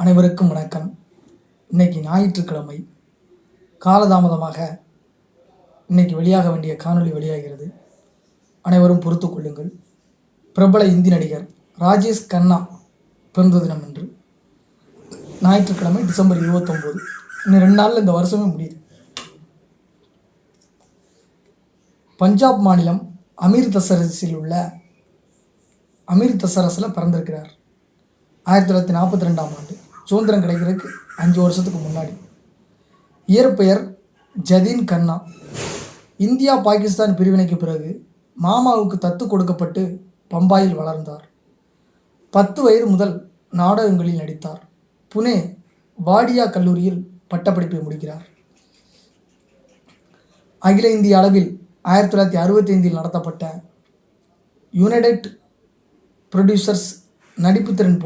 அனைவருக்கும் வணக்கம். இன்னைக்கு ஞாயிற்றுக்கிழமை. காலதாமதமாக இன்னைக்கு வெளியாக வேண்டிய காணொளி வெளியாகிறது. அனைவரும் பொறுத்து கொள்ளுங்கள். பிரபல இந்தி நடிகர் ராஜேஷ் கண்ணா பிறந்த தினம் என்று ஞாயிற்றுக்கிழமை டிசம்பர் இருபத்தொம்போது. இன்னும் ரெண்டு நாளில் இந்த வருஷமே முடியுது. பஞ்சாப் மாநிலம் அமிர்தசரஸில் உள்ள அமிர்தசரஸில் பிறந்திருக்கிறார். ஆயிரத்தி தொள்ளாயிரத்தி நாற்பத்தி ரெண்டாம் ஆண்டு. சுதந்திரம் கிடைக்கிறதுக்கு அஞ்சு வருஷத்துக்கு முன்னாடி. இயற்பெயர் ஜதீன் கண்ணா இந்தியா பாகிஸ்தான் பிரிவினைக்கு பிறகு மாமாவுக்கு தத்து கொடுக்கப்பட்டு பம்பாயில் வளர்ந்தார். பத்து வயது முதல் நாடகங்களில் நடித்தார். புனே வாடியா கல்லூரியில் பட்டப்படிப்பை முடிக்கிறார். அகில இந்திய அளவில் ஆயிரத்தி தொள்ளாயிரத்தி அறுபத்தி ஐந்தில் நடத்தப்பட்ட யுனைடெட் ப்ரொடியூசர்ஸ் நடிப்பு திறன்